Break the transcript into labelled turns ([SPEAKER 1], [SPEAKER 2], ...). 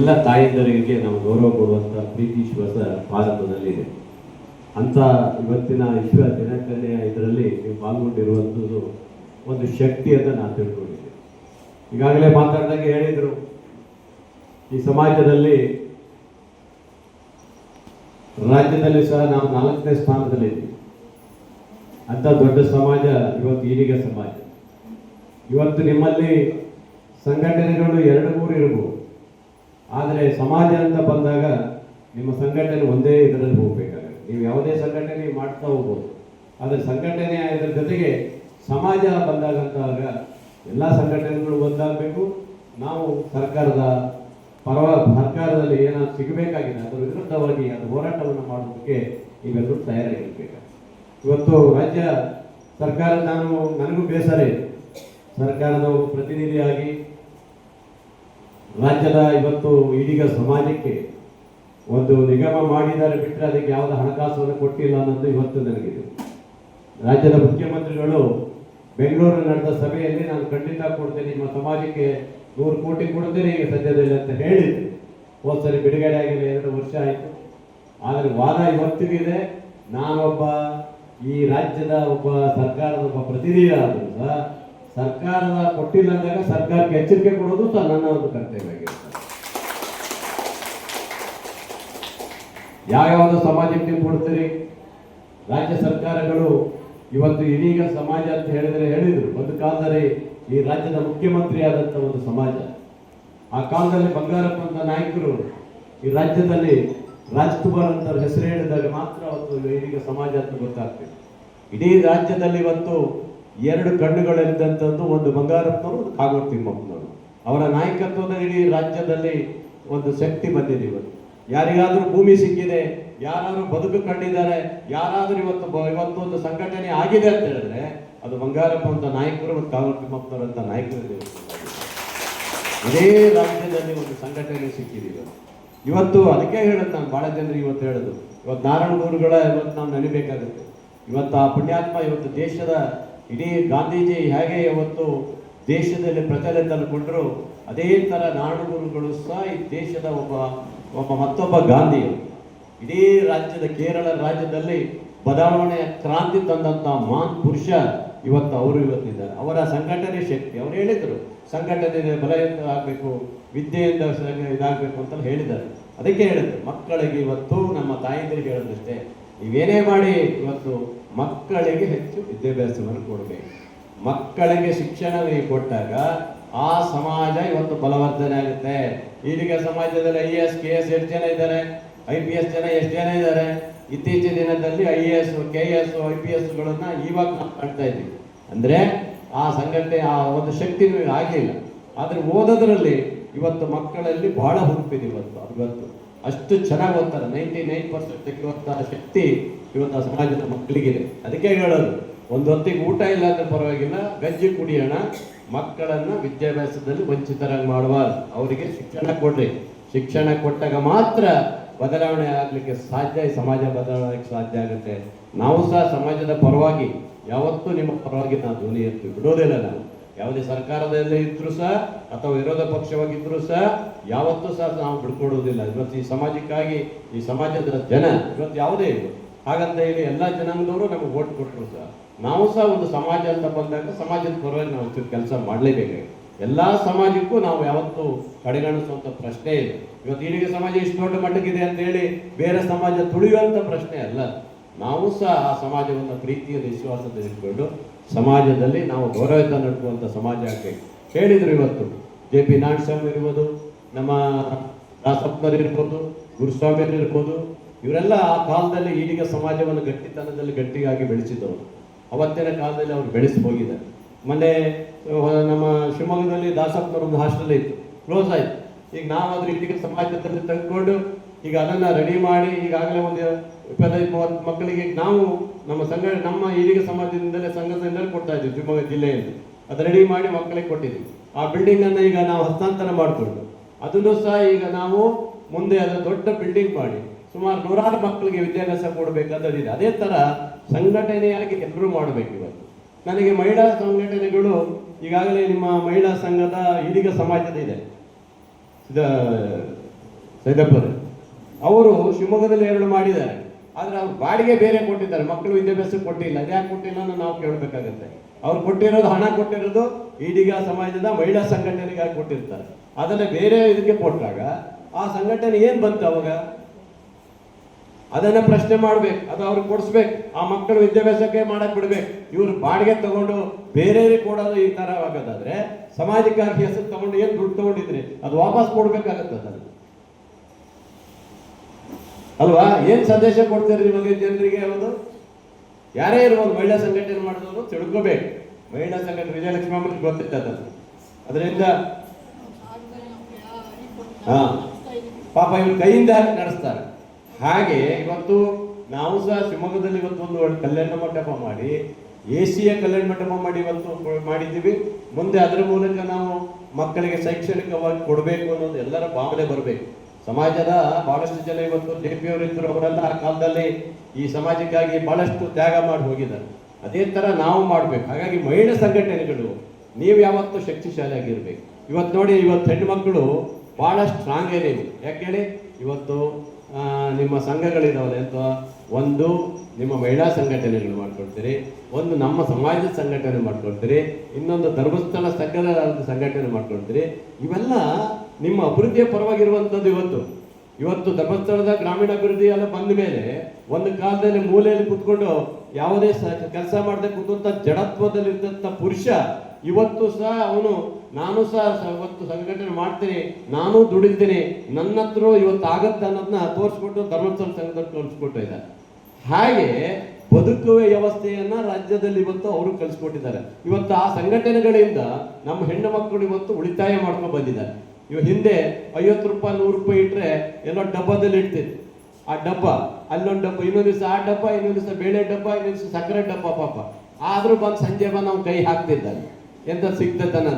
[SPEAKER 1] ಎಲ್ಲ ತಾಯಂದರಿಗೆ ನಾವು ಗೌರವ ಕೊಡುವಂಥ ಪ್ರೀತಿ ವಿಶ್ವಾಸ ಭಾರತದಲ್ಲಿದೆ ಅಂತ ಇವತ್ತಿನ ವಿಶ್ವ ದಿನಾಚರಣೆಯ ಇದರಲ್ಲಿ ನೀವು ಪಾಲ್ಗೊಂಡಿರುವಂಥದ್ದು ಒಂದು ಶಕ್ತಿ ಅಂತ ನಾನು ತಿಳ್ಕೊಂಡಿದ್ದೆ ಈಗಾಗಲೇ ಮಾತಾಡಿದಾಗ ಹೇಳಿದರು, ಈ ಸಮಾಜದಲ್ಲಿ ರಾಜ್ಯದಲ್ಲಿ ಸಹ ನಾವು ನಾಲ್ಕನೇ ಸ್ಥಾನದಲ್ಲಿದ್ದೀವಿ ಅಂತ ದೊಡ್ಡ ಸಮಾಜ ಇವತ್ತು ಈಡಿಗ ಸಮಾಜ. ಇವತ್ತು ನಿಮ್ಮಲ್ಲಿ ಸಂಘಟನೆಗಳು ಎರಡು ಮೂರು ಇರಬಹುದು ಆದರೆ ಸಮಾಜ ಅಂತ ಬಂದಾಗ ನಿಮ್ಮ ಸಂಘಟನೆ ಒಂದೇ ಇದರಲ್ಲಿ ಹೋಗ್ಬೇಕಾಗುತ್ತೆ. ನೀವು ಯಾವುದೇ ಸಂಘಟನೆ ಮಾಡ್ತಾ ಹೋಗ್ಬೋದು. ಆದರೆ ಸಂಘಟನೆ ಇದರ ಜೊತೆಗೆ ಸಮಾಜ ಬಂದಾಗಂತಾಗ ಎಲ್ಲ ಸಂಘಟನೆಗಳು ಒಂದಾಗಬೇಕು. ನಾವು ಸರ್ಕಾರದ ಪರವ ಸರ್ಕಾರದಲ್ಲಿ ಏನಾದ್ರು ಸಿಗಬೇಕಾಗಿದೆ, ಅದರ ವಿರುದ್ಧವಾಗಿ ಅದು ಹೋರಾಟವನ್ನು ಮಾಡೋದಕ್ಕೆ ಇವೆಲ್ಲರೂ ತಯಾರಾಗಿರ್ಬೇಕು ಇವತ್ತು ರಾಜ್ಯ ಸರ್ಕಾರ, ನಾನು, ನನಗೂ ಬೇಸರ ಇದೆ. ಸರ್ಕಾರದ ಪ್ರತಿನಿಧಿಯಾಗಿ ರಾಜ್ಯದ ಇವತ್ತು ಇದೀಗ ಸಮಾಜಕ್ಕೆ ಒಂದು ನಿಗಮ ಮಾಡಿದ್ದಾರೆ ಬಿಟ್ಟರೆ ಅದಕ್ಕೆ ಯಾವುದೇ ಹಣಕಾಸನ್ನು ಕೊಟ್ಟಿಲ್ಲ ಅನ್ನೋದು ಇವತ್ತು ನನಗಿದೆ. ರಾಜ್ಯದ ಮುಖ್ಯಮಂತ್ರಿಗಳು ಬೆಂಗಳೂರು ನಡೆದ ಸಭೆಯಲ್ಲಿ ನಾನು ಖಂಡಿತ ಕೊಡ್ತೇನೆ, ನಿಮ್ಮ ಸಮಾಜಕ್ಕೆ ನೂರು ಕೋಟಿ ಕೊಡ್ತೇನೆ ಈಗ ಸದ್ಯದಲ್ಲಿ ಅಂತ ಹೇಳಿದ್ರು. ಹೋದ್ ಬಿಡುಗಡೆ ಆಗಿಲ್ಲ, ಎರಡು ವರ್ಷ ಆಯಿತು. ಆದರೆ ವಾದ ಇವತ್ತಿಗಿದೆ ನಾನೊಬ್ಬ ಈ ರಾಜ್ಯದ ಒಬ್ಬ ಸರ್ಕಾರದ ಒಬ್ಬ ಪ್ರತಿನಿಧಿ ಆದರೂ ಸಹ ಸರ್ಕಾರದ ಕೊಟ್ಟಿಲ್ಲ ಅಂದಾಗ ಸರ್ಕಾರಕ್ಕೆ ಎಚ್ಚರಿಕೆ ಕೊಡೋದು ಸಹ ನನ್ನ ಒಂದು ಕರ್ತವ್ಯ ಆಗಿರುತ್ತೆ ಯಾವ್ಯಾವ ಸಮಾಜಕ್ಕೆ ಕೊಡ್ತೀರಿ? ರಾಜ್ಯ ಸರ್ಕಾರಗಳು ಇವತ್ತು ಇದೀಗ ಸಮಾಜ ಅಂತ ಹೇಳಿದ್ರೆ ಹೇಳಿದ್ರು. ಒಂದು ಕಾಲದಲ್ಲಿ ಈ ರಾಜ್ಯದ ಮುಖ್ಯಮಂತ್ರಿ ಆದಂತ ಒಂದು ಸಮಾಜ. ಆ ಕಾಲದಲ್ಲಿ ಬಂಗಾರಪ್ಪ ಅಂತ ನಾಯಕರು ಈ ರಾಜ್ಯದಲ್ಲಿ ರಾಜ್ಕುಮಾರ್ ಅಂತ ಹೆಸರು ಹೇಳಿದಾಗ ಮಾತ್ರ ಅವತ್ತು ಇದೀಗ ಸಮಾಜ ಅಂತ ಗೊತ್ತಾಗ್ತದೆ. ಇಡೀ ರಾಜ್ಯದಲ್ಲಿ ಇವತ್ತು ಎರಡು ಕಣ್ಣುಗಳಿದ್ದಂಥದ್ದು ಒಂದು ಬಂಗಾರಪ್ಪನವರು, ಒಂದು ಕಾಗೋಡು ತಿಮ್ಮಪ್ಪನವರು ಅವರ ನಾಯಕತ್ವದ ಇಡೀ ರಾಜ್ಯದಲ್ಲಿ ಒಂದು ಶಕ್ತಿ ಬಂದಿದೆ ಇವತ್ತು ಯಾರಿಗಾದರೂ ಭೂಮಿ ಸಿಕ್ಕಿದೆ, ಯಾರಾದರೂ ಬದುಕು ಕಂಡಿದ್ದಾರೆ, ಯಾರಾದರೂ ಇವತ್ತು ಇವತ್ತು ಒಂದು ಸಂಘಟನೆ ಆಗಿದೆ ಅಂತ ಹೇಳಿದ್ರೆ, ಅದು ಬಂಗಾರಪ್ಪ ಅಂತ ನಾಯಕರು ಮತ್ತು ಕಾಗೋಡು ತಿಮ್ಮಪ್ಪನವರು ಅಂತ ನಾಯಕರು ಇದೆ. ರಾಜ್ಯದಲ್ಲಿ ಒಂದು ಸಂಘಟನೆ ಸಿಕ್ಕಿದೆ ಇವತ್ತು. ಅದಕ್ಕೆ ಹೇಳೋದು ನಾನು ಬಹಳ ಜನರಿಗೆ ಇವತ್ತು ಹೇಳೋದು ಇವತ್ತು ನಾರಾಯಣಗೌಡರುಗಳ, ಇವತ್ತು ನಾವು ನೆನಬೇಕಾಗುತ್ತೆ ಇವತ್ತು ಆ ಪುಣ್ಯಾತ್ಮ, ಇವತ್ತು ದೇಶದ ಇಡೀ ಗಾಂಧೀಜಿ ಹೇಗೆ ಇವತ್ತು ದೇಶದಲ್ಲಿ ಪ್ರಚಲಿತ ತಂದುಕೊಂಡ್ರು, ಅದೇ ಥರ ನಾಡುಗುರುಗಳು ಸಹ ಈ ದೇಶದ ಒಬ್ಬ ಒಬ್ಬ ಮತ್ತೊಬ್ಬ ಗಾಂಧಿ ಇಡೀ ರಾಜ್ಯದ, ಕೇರಳ ರಾಜ್ಯದಲ್ಲಿ ಬದಲಾವಣೆಯ ಕ್ರಾಂತಿ ತಂದಂಥ ಮಹಾನ್ ಪುರುಷ ಇವತ್ತು ಅವರು ಇವತ್ತಿದ್ದಾರೆ. ಅವರ ಸಂಘಟನೆ ಶಕ್ತಿ, ಅವರು ಹೇಳಿದರು ಸಂಘಟನೆ ಬಲದಿಂದ ಆಗಬೇಕು, ವಿದ್ಯೆಯಿಂದ ಇದಾಗಬೇಕು ಅಂತ ಹೇಳಿದ್ದಾರೆ. ಅದಕ್ಕೆ ಹೇಳಿದ್ರು, ಮಕ್ಕಳಿಗೆ ಇವತ್ತು ನಮ್ಮ ತಾಯಂದಿರಿಗೆ ಹೇಳೋದಷ್ಟೇ ನೀವೇನೇ ಮಾಡಿ ಇವತ್ತು ಮಕ್ಕಳಿಗೆ ಹೆಚ್ಚು ವಿದ್ಯಾಭ್ಯಾಸವನ್ನು ಕೊಡಬೇಕು. ಮಕ್ಕಳಿಗೆ ಶಿಕ್ಷಣ ನೀವು ಕೊಟ್ಟಾಗ ಆ ಸಮಾಜ ಇವತ್ತು ಬಲವರ್ಧನೆ ಆಗುತ್ತೆ. ಈಗ ಸಮಾಜದಲ್ಲಿ ಐ ಎಸ್, ಕೆ ಎಸ್ ಎಷ್ಟು ಜನ ಇದ್ದಾರೆ. ಐ ಪಿ ಎಸ್ ಜನ ಎಷ್ಟು ಜನ ಇದ್ದಾರೆ? ಇತ್ತೀಚಿನ ದಿನದಲ್ಲಿ I A S, K S, I P ಎಸ್ಗಳನ್ನ ಇವಾಗ ಕಾಣ್ತಾ ಇದ್ದೀವಿ. ಅಂದ್ರೆ ಆ ಸಂಘಟನೆ, ಆ ಒಂದು ಶಕ್ತಿ ಆಗಲಿಲ್ಲ ಆದ್ರೆ ಓದೋದ್ರಲ್ಲಿ ಇವತ್ತು ಮಕ್ಕಳಲ್ಲಿ ಬಹಳ ಹುರುಪಿದೆ ಇವತ್ತು, ಅದು ಇವತ್ತು ಅಷ್ಟು ಚೆನ್ನಾಗಿ ಓದ್ತಾರೆ. ನೈಂಟಿ ನೈನ್ ಪರ್ಸೆಂಟ್ ತೆಗೆಯುವಂತಹ ಶಕ್ತಿ ಇವತ್ತು ಆ ಸಮಾಜದ ಮಕ್ಕಳಿಗಿದೆ. ಅದಕ್ಕೆ ಹೇಳೋದು ಒಂದು ಹೊತ್ತಿಗೆ ಊಟ ಇಲ್ಲ ಅಂದ್ರೆ ಪರವಾಗಿಲ್ಲ, ಗಜ್ಜಿ ಕುಡಿಯೋಣ, ಮಕ್ಕಳನ್ನು ವಿದ್ಯಾಭ್ಯಾಸದಲ್ಲಿ ವಂಚಿತರಾಗಿ ಮಾಡಬಾರ್ದು ಅವರಿಗೆ ಶಿಕ್ಷಣ ಕೊಡ್ರಿ. ಶಿಕ್ಷಣ ಕೊಟ್ಟಾಗ ಮಾತ್ರ ಬದಲಾವಣೆ ಆಗ್ಲಿಕ್ಕೆ ಸಾಧ್ಯ, ಈ ಸಮಾಜ ಬದಲಾವಣೆಗೆ ಸಾಧ್ಯ ಆಗುತ್ತೆ. ನಾವು ಸಹ ಸಮಾಜದ ಪರವಾಗಿ, ಯಾವತ್ತೂ ನಿಮ್ಮ ಪರವಾಗಿ ನಾವು ಧ್ವನಿ ಎತ್ತಿ ಬಿಡೋದಿಲ್ಲ ನಾವು. ಯಾವುದೇ ಸರ್ಕಾರದಲ್ಲೇ ಇದ್ರೂ ಸಹ ಅಥವಾ ವಿರೋಧ ಪಕ್ಷವಾಗಿದ್ರೂ ಸಹ ಯಾವತ್ತೂ ಸಹ ನಾವು ಬಿಡ್ಕೊಡುವುದಿಲ್ಲ. ಇವತ್ತು ಈ ಸಮಾಜಕ್ಕಾಗಿ, ಈ ಸಮಾಜದ ಜನ ಇವತ್ತು ಯಾವುದೇ ಇಲ್ಲ ಹಾಗಂತ ಹೇಳಿ ಎಲ್ಲ ಜನಾಂಗದವರು ನಮಗೆ ಓಟ್ ಕೊಟ್ಟರು ಸಹ. ನಾವು ಸಹ ಒಂದು ಸಮಾಜ ಅಂತ ಬಂದಾಗ ಸಮಾಜದ ಪರವಾಗಿ ನಾವು ಕೆಲಸ ಮಾಡಲೇಬೇಕಾಗಿದೆ. ಎಲ್ಲ ಸಮಾಜಕ್ಕೂ ನಾವು ಯಾವತ್ತೂ ಕಡೆಗಣಿಸುವಂಥ ಪ್ರಶ್ನೆ ಇದೆ ಇವತ್ತು ಈಡಿಗೆ ಸಮಾಜ ಇಷ್ಟು ದೊಡ್ಡ ಮಟ್ಟಕ್ಕಿದೆ ಅಂತ ಹೇಳಿ ಬೇರೆ ಸಮಾಜ ತುಳಿಯುವಂಥ ಪ್ರಶ್ನೆ ಅಲ್ಲ. ನಾವು ಸಹ ಆ ಸಮಾಜವನ್ನು ಪ್ರೀತಿಯ ವಿಶ್ವಾಸದಲ್ಲಿ ಇಟ್ಕೊಂಡು ಸಮಾಜದಲ್ಲಿ ನಾವು ಗೌರವಿತ ನಡೆಸುವಂಥ ಸಮಾಜ ಆಗಬೇಕು. ಹೇಳಿದರು ಇವತ್ತು, ಜೆ ಪಿ ನಾರಾಯಣಸ್ವಾಮಿ ಇರ್ಬೋದು, ನಮ್ಮ ದಾಸಪ್ಪನವರು ಇರ್ಬೋದು ಗುರುಸ್ವಾಮಿಯವರು ಇರ್ಬೋದು, ಇವರೆಲ್ಲ ಆ ಕಾಲದಲ್ಲಿ ಈಡಿಗ ಸಮಾಜವನ್ನು ಗಟ್ಟಿತನದಲ್ಲಿ ಗಟ್ಟಿಯಾಗಿ ಬೆಳೆಸಿದವರು. ಅವತ್ತಿನ ಕಾಲದಲ್ಲಿ ಅವರು ಬೆಳೆಸಿ ಹೋಗಿದ್ದಾರೆ. ಮೊನ್ನೆ ನಮ್ಮ ಶಿವಮೊಗ್ಗದಲ್ಲಿ ದಾಸಪ್ಪನವ್ರ ಒಂದು ಹಾಸ್ಟೆಲ್ ಇತ್ತು. ಕ್ಲೋಸ್ ಆಯಿತು. ಈಗ ನಾವಾದರೂ ಈಡಿಗ ಸಮಾಜದಲ್ಲಿ ತೆಗೆದುಕೊಂಡು ಈಗ ಅದನ್ನ ರೆಡಿ ಮಾಡಿ ಈಗಾಗಲೇ ಒಂದು ಇಪ್ಪತ್ತೈದು, ಮೂವತ್ತು ಮಕ್ಕಳಿಗೆ ನಾವು ನಮ್ಮ ಸಂಘ, ನಮ್ಮ ಈಗ ಸಮಾಜದಿಂದಲೇ ಸಂಘದಿಂದಲೇ ಕೊಡ್ತಾ ಇದ್ದೀವಿ, ಶಿವಮೊಗ್ಗ ಜಿಲ್ಲೆಯಲ್ಲಿ. ಅದು ರೆಡಿ ಮಾಡಿ ಮಕ್ಕಳಿಗೆ ಕೊಟ್ಟಿದ್ವಿ ಆ ಬಿಲ್ಡಿಂಗ್ ಅನ್ನು ಈಗ ನಾವು ಹಸ್ತಾಂತರ ಮಾಡಿಕೊಂಡು, ಅದನ್ನು ಸಹ ಈಗ ನಾವು ಮುಂದೆ ಅದು ದೊಡ್ಡ ಬಿಲ್ಡಿಂಗ್ ಮಾಡಿ, ಸುಮಾರು ನೂರಾರು ಮಕ್ಕಳಿಗೆ ವಿದ್ಯಾಭ್ಯಾಸ ಕೊಡಬೇಕಾದದಿದೆ ಅದೇ ತರ ಸಂಘಟನೆಯಾಗಿ ಎಲ್ಲರೂ ಮಾಡಬೇಕು ಇವತ್ತು. ನನಗೆ ಮಹಿಳಾ ಸಂಘಟನೆಗಳು ಈಗಾಗಲೇ ನಿಮ್ಮ ಮಹಿಳಾ ಸಂಘದ ಈಡಿಗ ಸಮಾಜದ ಇದೆ. ಇದು ಸೈದಪ್ಪರು. ಅವರು ಶಿವಮೊಗ್ಗದಲ್ಲಿ ಎರಡು ಮಾಡಿದ್ದಾರೆ. ಆದ್ರೆ ಅವ್ರು ಬಾಡಿಗೆ ಬೇರೆ ಕೊಟ್ಟಿದ್ದಾರೆ. ಮಕ್ಕಳು ವಿದ್ಯಾಭ್ಯಾಸ ಕೊಟ್ಟಿಲ್ಲ. ಅದ್ಯಾಕೆ ಕೊಟ್ಟಿಲ್ಲ ಅನ್ನೋ ನಾವು ಕೇಳಬೇಕಾಗತ್ತೆ. ಅವ್ರು ಕೊಟ್ಟಿರೋದು ಹಣ ಕೊಟ್ಟಿರೋದು ಈಡಿಗ ಸಮಾಜದ ಮಹಿಳಾ ಸಂಘಟನೆಗಾಗಿ ಕೊಟ್ಟಿರ್ತಾರೆ. ಅದನ್ನ ಬೇರೆ ಇದಕ್ಕೆ ಕೊಟ್ಟಾಗ ಆ ಸಂಘಟನೆ ಏನ್ ಬಂತು ಅವಾಗ? ಅದನ್ನ ಪ್ರಶ್ನೆ ಮಾಡ್ಬೇಕು. ಅದು ಅವ್ರಿಗೆ ಕೊಡಿಸ್ಬೇಕು. ಆ ಮಕ್ಕಳು ವಿದ್ಯಾಭ್ಯಾಸಕ್ಕೆ ಮಾಡಕ್ ಬಿಡ್ಬೇಕು. ಇವ್ರು ಬಾಡಿಗೆ ತಗೊಂಡು ಬೇರೆಯವ್ರಿಗೆ ಕೊಡೋದು ಈ ತರ ಆಗೋದಾದ್ರೆ ಸಮಾಜಕ್ಕಾಗಿ ಹೆಸರು ತಗೊಂಡು ಏನ್ ದುಡ್ಡು ತಗೊಂಡಿದ್ರಿ? ಅದು ವಾಪಸ್ ಕೊಡ್ಬೇಕಾಗತ್ತೆ ಅದನ್ನ ಅಲ್ವಾ? ಏನ್ ಸಂದೇಶ ಕೊಡ್ತೀರಿ ನಿಮಗೆ ಜನರಿಗೆ ಅವರು ಯಾರೇ ಇರ್ಬೋದು, ಮಹಿಳಾ ಸಂಘಟನೆ ಮಾಡಿದವರು ತಿಳ್ಕೋಬೇಕು. ಮಹಿಳಾ ಸಂಘಟನೆ ವಿಜಯಲಕ್ಷ್ಮಿ ಅಮ್ಮನಿಗೆ ಗೊತ್ತಿತ್ತು ಅದರಿಂದ ಹಾ. ಪಾಪ ಇವ್ರು ಕೈಯಿಂದ ನಡೆಸ್ತಾರೆ. ಹಾಗೆ ಇವತ್ತು ನಾವು ಸಹ ಶಿವಮೊಗ್ಗದಲ್ಲಿ ಇವತ್ತು ಒಂದು ಒಳ್ಳೆ ಕಲ್ಯಾಣ ಮಂಟಪ ಮಾಡಿ ಎಸಿಯ ಕಲ್ಯಾಣ ಮಂಟಪ ಮಾಡಿ ಇವತ್ತು ಮಾಡಿದ್ದೀವಿ. ಮುಂದೆ ಅದರ ಮೂಲಕ ನಾವು ಮಕ್ಕಳಿಗೆ ಶೈಕ್ಷಣಿಕವಾಗಿ ಕೊಡಬೇಕು ಅನ್ನೋದು ಎಲ್ಲರ ಭಾವನೆ ಬರಬೇಕು. ಸಮಾಜದ ಬಹಳಷ್ಟು ಜನ ಇವತ್ತು ಜೆ ಪಿ ಅವರು ಇದ್ರು ಅವರೆಲ್ಲ ಆ ಕಾಲದಲ್ಲಿ ಈ ಸಮಾಜಕ್ಕಾಗಿ ಬಹಳಷ್ಟು ತ್ಯಾಗ ಮಾಡಿ ಹೋಗಿದ್ದಾರೆ. ಅದೇ ತರ ನಾವು ಮಾಡಬೇಕು. ಹಾಗಾಗಿ ಮಹಿಳಾ ಸಂಘಟನೆಗಳು, ನೀವು ಯಾವತ್ತೂ ಶಕ್ತಿಶಾಲಿಯಾಗಿರ್ಬೇಕು ಇವತ್ತು ನೋಡಿ, ಇವತ್ತು ಹೆಣ್ಮಕ್ಳು ಬಹಳ ಸ್ಟ್ರಾಂಗ್ ನೀವು. ಯಾಕೆ ಹೇಳಿ? ಇವತ್ತು ನಿಮ್ಮ ಸಂಘಗಳಿದಾವಲ್ಲ ಅಥವಾ ಒಂದು ನಿಮ್ಮ ಮಹಿಳಾ ಸಂಘಟನೆಗಳು ಮಾಡ್ಕೊಳ್ತೀರಿ ಒಂದು ನಮ್ಮ ಸಮಾಜದ ಸಂಘಟನೆ ಮಾಡ್ಕೊಳ್ತೀರಿ ಇನ್ನೊಂದು ಧರ್ಮಸ್ಥಳ ಸಂಘದ ಸಂಘಟನೆ ಮಾಡ್ಕೊಳ್ತೀರಿ ಇವೆಲ್ಲ ನಿಮ್ಮ ಅಭಿವೃದ್ಧಿಯ ಪರವಾಗಿರುವಂಥದ್ದು ಇವತ್ತು. ಇವತ್ತು ಧರ್ಮಸ್ಥಳದ ಗ್ರಾಮೀಣಾಭಿವೃದ್ಧಿ ಎಲ್ಲ ಬಂದ ಮೇಲೆ ಒಂದು ಕಾಲದಲ್ಲಿ ಮೂಲೆಯಲ್ಲಿ ಕುತ್ಕೊಂಡು ಯಾವುದೇ ಕೆಲಸ ಮಾಡದೆ ಕೂತಂಥ ಜಡತ್ವದಲ್ಲಿದ್ದಂಥ ಪುರುಷ ಇವತ್ತು ಸಹ ಅವನು, ನಾನು ಸಹ ಇವತ್ತು ಸಂಘಟನೆ ಮಾಡ್ತೀನಿ, ನಾನು ದುಡಿದ್ದೀನಿ ನನ್ನ ಹತ್ರ ಇವತ್ತು ಆಗತ್ತೆ ಅನ್ನೋದನ್ನ ತೋರಿಸ್ಕೊಟ್ಟು ಧರ್ಮಸ್ಥಳ ಸಂಘದಲ್ಲಿ ತೋರಿಸ್ಕೊಟ್ಟು ಇದ್ದಾರೆ ಹಾಗೆ ಬದುಕುವ ವ್ಯವಸ್ಥೆಯನ್ನ ರಾಜ್ಯದಲ್ಲಿ ಇವತ್ತು ಅವರು ಕಲಿಸ್ಕೊಟ್ಟಿದ್ದಾರೆ ಇವತ್ತು ಆ ಸಂಘಟನೆಗಳಿಂದ ನಮ್ಮ ಹೆಣ್ಣು ಮಕ್ಕಳು ಇವತ್ತು ಉಳಿತಾಯ ಮಾಡ್ಕೊಂಡು ಬಂದಿದ್ದಾರೆ. ಇವ ಹಿಂದೆ ಐವತ್ತು ರೂಪಾಯಿ, ನೂರು ರೂಪಾಯಿ ಇಟ್ಟರೆ ಎಲ್ಲೋ ಡಬ್ಬದಲ್ಲಿ ಇಡ್ತಿದ್ರು ಆ ಡಬ್ಬ, ಅಲ್ಲೊಂದು ಡಬ್ಬ, ಇನ್ನೊಂದು ದಿವಸ ಆ ಡಬ್ಬ, ಇನ್ನೊಂದು ದಿವಸ ಬೇಳೆ ಡಬ್ಬ, ಇನ್ನೊಂದು ದಿವಸ ಸಕ್ಕರೆ ಡಬ್ಬ ಪಾಪ. ಆದರೂ ಬಂದು ಸಂಜೆ ಬಂದು ನಾವು ಕೈ ಹಾಕ್ತಿದ್ದ ಎಂತ ಸಿಗ್ತದನ